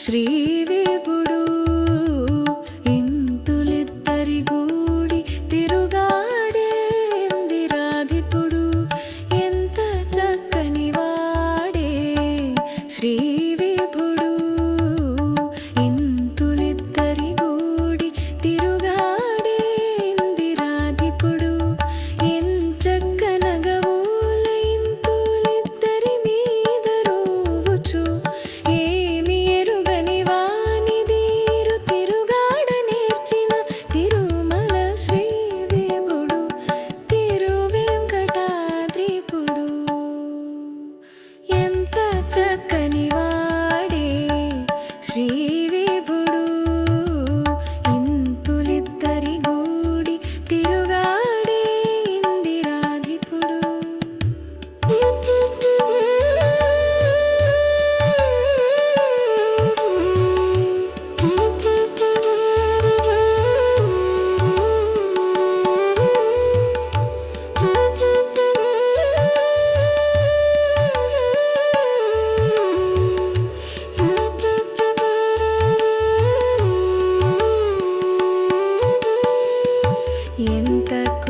శ్రీ విభుడు ఇంతులిద్దరి గూడి తిరుగాడే ఎంత చక్కని వాడే శ్రీ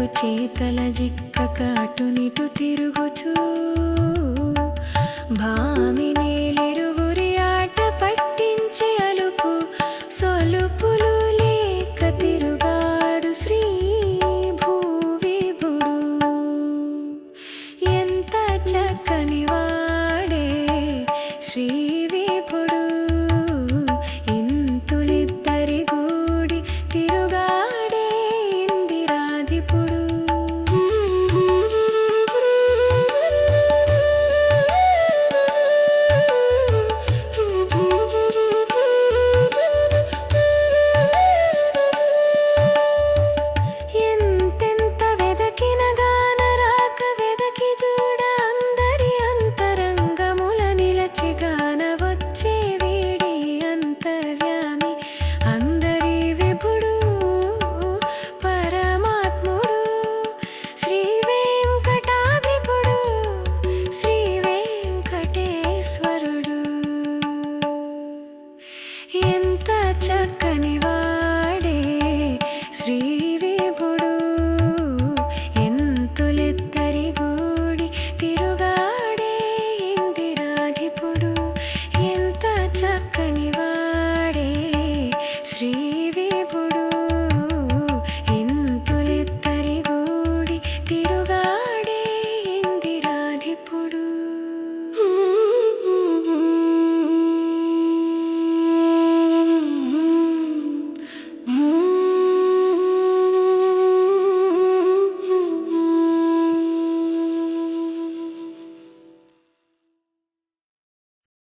ఎంతకు చేతల జిక్క కాటునిటు తిరుగుచూ. భామినేలిరువురి ఆట పట్టించే అలుపు సొలుపులు లేక తిరుగాడు శ్రీ భూవిభుడు ఎంత చక్కనివా